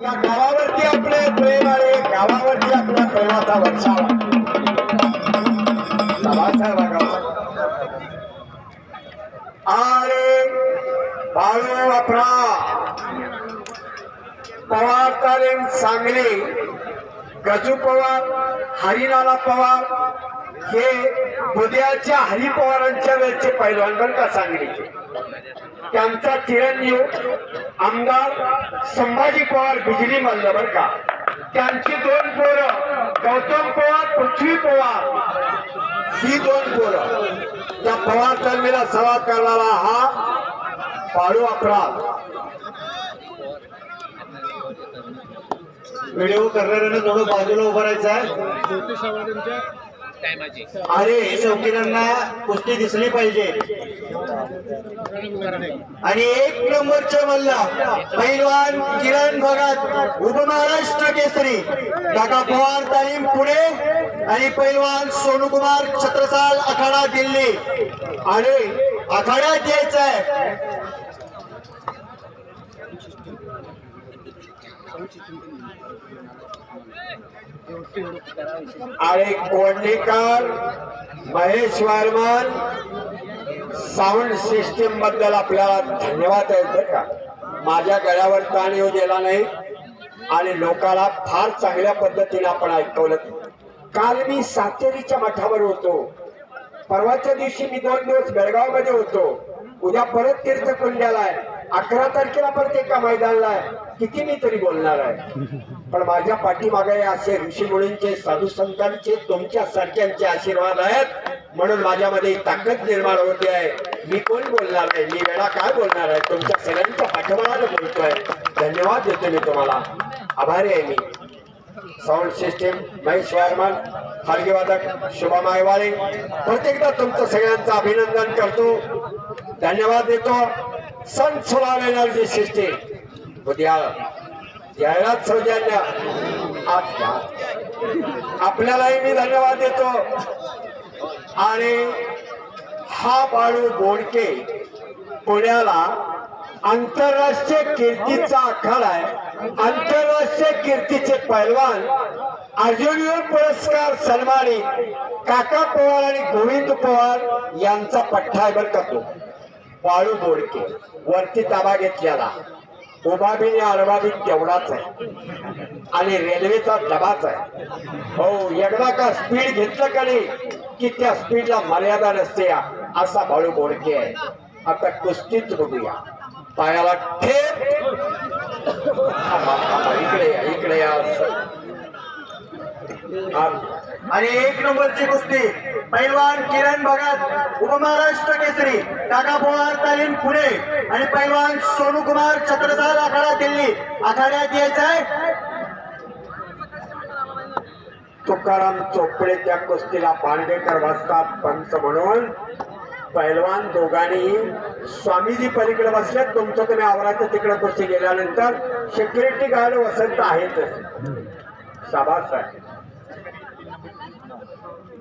या गावावरती आपले प्रेम आहे गावावरती आपल्या प्रेमाचा वर्षावा आणि बाळू वापरा पवार तालीम सांगली गजू पवार हरिनाला पवार हे उद्याच्या हरी पवारांच्या वेळचे पैलवान बरं का सांगलीचे. त्यांचा चिरंजीव आमदार संभाजी पवार बिजली मल्ल बर का? त्यांची दोन पोरं गौतम पवार पृथ्वी पवार. ही दोन पोरं. त्या पवार तन्मीला सभा करणारा हा पाळू अपराध. व्हिडिओ करणाऱ्यानं थोडं बाजूला उभं राहायचं आहे. अरे शौकीनांना कुस्ती दिसली पाहिजे. आणि एक नंबरच्या मल्ला पैलवान किरण भगत उपमहाराष्ट्र केसरी. काका पवार तालीम पुणे आणि पैलवान सोनूकुमार छत्रसाल आखाडा दिल्ली. आणि आखाड्यात यायचं आहे आणि कोंडीकर महेश वारमान साऊंड सिस्टीमबद्दल आपल्याला धन्यवाद आहेत का. माझ्या गळ्यावर ताण येऊ दिला नाही आणि लोकांना फार चांगल्या पद्धतीने आपण ऐकवलं. काल मी सातेरीच्या मठावर होतो. परवाच्या दिवशी मी दोन दिवस बेळगावमध्ये होतो. उद्या परत तीर्थकुंड्याला आहे. अकरा तारखेला परत एका मैदानाला आहे. किती मी तरी बोलणार आहे. पण माझ्या पाठीमागे असे ऋषी मुलींचे साधू संतांचे तुमच्या सारख्यांचे आशीर्वाद आहेत. म्हणून माझ्यामध्ये ताकद निर्माण होते आहे. मी कोण बोलणार नाही? मी वेळा काय बोलणार आहे? तुमच्या सगळ्यांच्या पाठीमागाने बोलतोय. धन्यवाद देतो मी तुम्हाला. आभारी आहे मी. साऊंड सिस्टीम महेश वारमान हलगेवादक शुभा मायवाळे प्रत्येकदा तुमचं सगळ्यांचं अभिनंदन करतो. धन्यवाद देतो. सन सोलार एनर्जी सिस्टीम उद्या आपल्यालाही मी धन्यवाद देतो. आणि हा बाळू बोडके पुण्याला आंतरराष्ट्रीय कीर्तीचा आखाडा आहे. आंतरराष्ट्रीय कीर्तीचे पैलवान अर्जुन पुरस्कार सन्मानित काका पवार आणि गोविंद पवार यांचा पठ्ठा करतो बाळू बोडके वरती ताबा घेतलेला. उभा बी आडवा बी तेवढाच आहे. आणि रेल्वेचा डबाच आहे. हो एकदा का स्पीड घेतलं का नाही? की त्या स्पीडला मर्यादा नसते असा बाळू बोडके आहे. आता कुस्तीच बघूया. पायाला ठेप. इकडे या इकडे या. आ- आणि एक नंबरची कुस्ती पैलवान किरण भगत उपमहाराष्ट्र केसरी काका पोहार तालीम पुणे आणि पैलवान सोनू कुमार छत्रसाल आखाडा दिल्ली. आखाड्यात यायचं तुकाराम चोपडे त्या कुस्तीला पांडेकर वाजतात पंच म्हणून. पैलवान दोघांनी स्वामीजी पलीकडे बसल्यात तुमचं तुम्ही आवराचं तिकडे कुस्ती गेल्यानंतर सिक्युरिटी गार्ड वसंत आहेतच.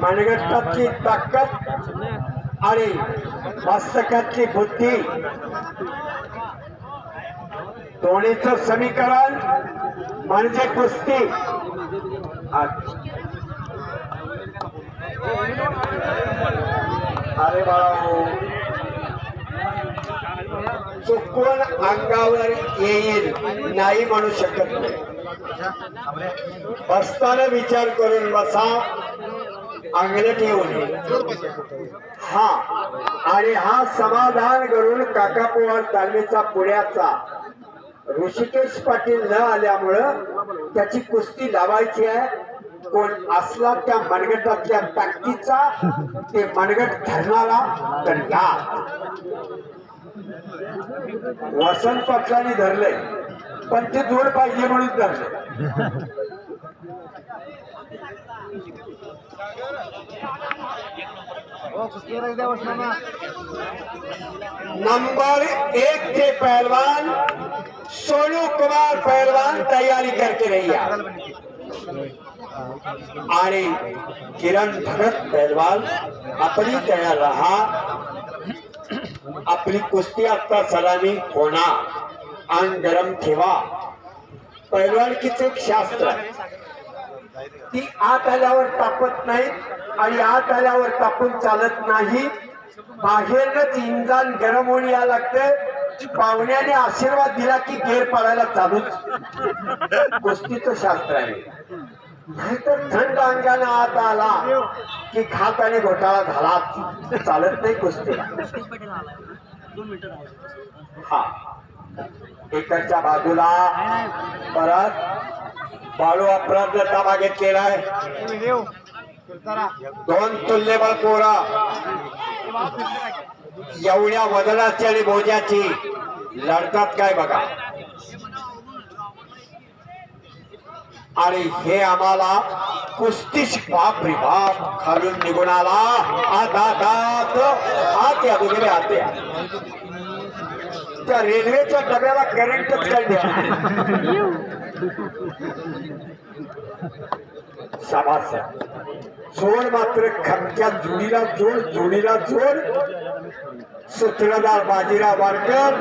मनगटातली ताकद आणि मस्तकातली बुद्धी. दोन्हीचं समीकरण म्हणजे कुस्ती. अरे बाळा. चुकून अंगावर येईल नाही म्हणू शकत नाही. बसताना विचार करून बसा. अंगलट येऊ हा. आणि हा समाधान करून काका पवार तालमीचा पुण्याचा. ऋषिकेश पाटील न आल्यामुळं त्याची कुस्ती लावायची आहे. कोण असला त्या मनगटातल्या ताकदीचा ते मनगट धरणारा तर या वसंत पक्षाने धरलंय. पण ते जोड पाहिजे म्हणून धरले नंबर एक चे पहलवान सोनू कुमार पहलवान तैयारी करके रहिया. आणि किरण भगत पहलवान आपली तयार रहा. आपली कुस्ती आता सलामी होणा आणि गरम ठेवा. पैलवानकीचं एक शास्त्र. ती आत आल्यावर तापत नाही आणि आत आल्यावर तापून चालत नाही. बाहेरच इंजान गरम होऊन या लागते पाहुण्याने आशीर्वाद दिला की गेर पाडायला चालूच. कुस्तीचं शास्त्र आहे. नाहीतर थंड अंगाने आत आला. की खात आणि घोटाळा झाला चालत नाही कुस्तीला हा. इकडच्या बाजूला परत बाळू अपराध मागे केलाय. दोन तुल्यबळ पोरा. एवढ्या वजनाची आणि बोजाची लढतात काय बघा. आणि हे आम्हाला कुस्तीच बाप रे बाप खालून निघून आला. आत आत वगैरे आत त्या रेल्वेच्या डब्याला करंटच काय द्या. जोड मात्र खमक्या जोडीला जोड जोडीला जोड. सूत्रधार बाजीराव वारकर.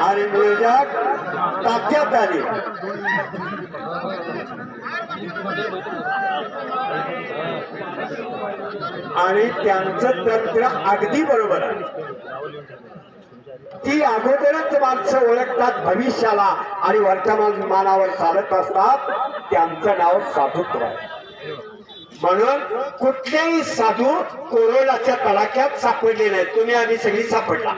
आणि नियोजक तात्यात आले आणि त्यांचं तंत्र अगदी बरोबर आहे. ती अगोदरच माणसं ओळखतात भविष्याला आणि वर्तमान मानावर चालत असतात. त्यांचं नाव साधुत्व आहे. म्हणून कुठलेही साधू कोरोनाच्या तडाख्यात सापडले नाही तुम्ही आम्ही सगळी सापडला.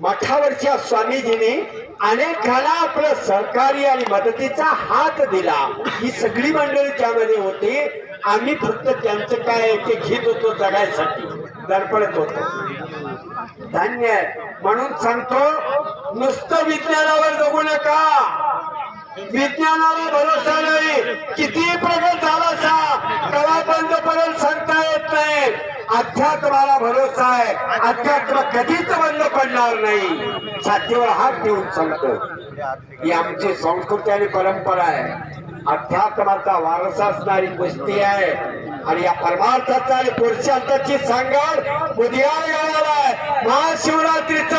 मठावरच्या स्वामीजींनी अनेकाला आपलं सहकारी आणि मदतीचा हात दिला. ही सगळी मंडळी त्यामध्ये होती. आम्ही फक्त त्यांचं काय ते घेत होतो जगायसाठी. दडपडत होतो. धन्य आहे. म्हणून सांगतो नुसतं विज्ञानावर जगू नका. विज्ञानाला भरोसा नाही. किती प्रगत झाला सा कवा बंद पडेल सांगता येत नाही अध्यात्माला भरोसा आहे. अध्यात्म कधीच बंद पडणार नाही. छातीवर हात ठेवून सांगतो. ही आमची संस्कृती आणि परंपरा आहे. अध्यात्माचा वारसा असणारी कुस्ती आहे. आणि या परमार्थाचा आणि पुरुषार्थाची सांगड बुधियार गावाला आहे. महाशिवरात्रीचं